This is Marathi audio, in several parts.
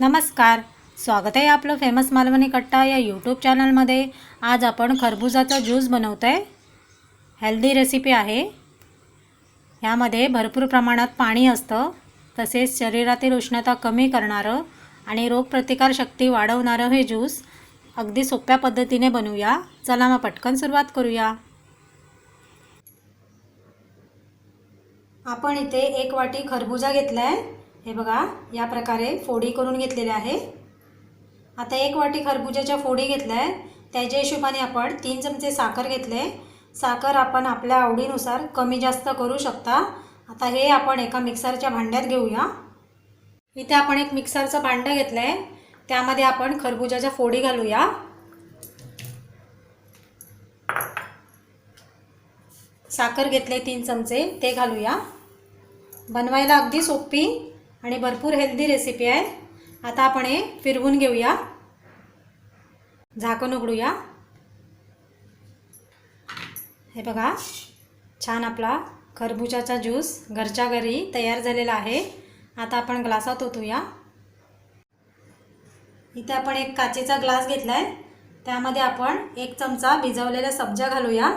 नमस्कार. स्वागत आहे आपलं फेमस मालवणी कट्टा या यूट्यूब चॅनलमध्ये आज आपण खरबुजाचा ज्यूस बनवतो आहे हेल्दी रेसिपी आहे. ह्यामध्ये भरपूर प्रमाणात पाणी असतं. तसेच शरीरातील उष्णता कमी करणारं आणि रोगप्रतिकारशक्ती वाढवणारं हे ज्यूस अगदी सोप्या पद्धतीने बनवूया. चला मग पटकन सुरुवात करूया. आपण इथे एक वाटी खरबुजा घेतला आहे हे बघा या प्रकारे फोडी करून घेतलेले आहे. आता एक वाटी खरबुजाच्या फोडी घेतल्या आहे त्याच्या हिशोबाने आपण तीन चमचे साखर घेतले. साखर आपण आपल्या आवडीनुसार कमी जास्त करू शकता. आता हे आपण एका मिक्सरच्या भांड्यात घेऊया. इथे आपण एक मिक्सरचं भांडं घेतलं आहे त्यामध्ये आपण खरबुजाच्या फोडी घालूया. साखर घेतले तीन चमचे ते घालूया. बनवायला अगदी सोपी. आणि भरपूर हेल्दी रेसिपी आहे. आता आपण हे फिरवून घेऊया. झाकण उघडूया. हे बघा छान आपला खरबुजाचा ज्यूस घरच्या घरी तयार झालेला आहे. आता आपण ग्लासात ओतूया. इथे आपण एक काचेचा ग्लास घेतला आहे त्यामध्ये आपण एक चमचा भिजवलेला सब्जा घालूया.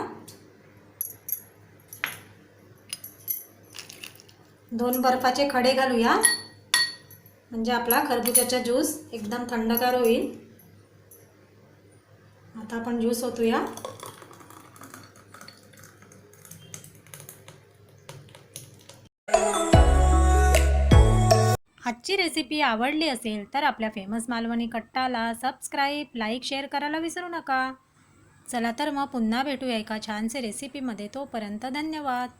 दोन बर्फाचे खडे घालूया. म्हणजे आपला खरबुजाचा ज्यूस एकदम थंडगार होईल. आता आपण ज्यूस ओतूया. आजची रेसिपी आवडली असेल तर आपल्या फेमस मालवणी कट्टाला सबस्क्राईब लाईक शेअर करायला विसरू नका. चला तर मग पुन्हा भेटूया एका छानसे रेसिपीमध्ये तोपर्यंत धन्यवाद.